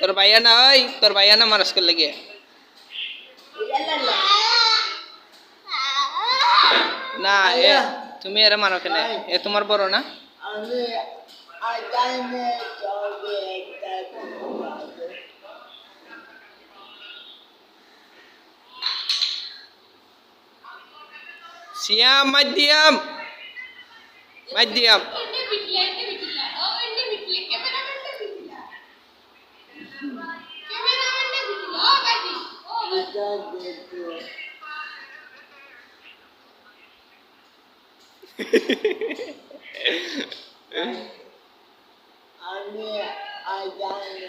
तोर भाइया ना तोर भाइया ना मार्स कर लगे না এ তুমি এরা মানো কেন এ তোমার বড় না আমি আজানে চবে একটা তুলাতো I, I, I,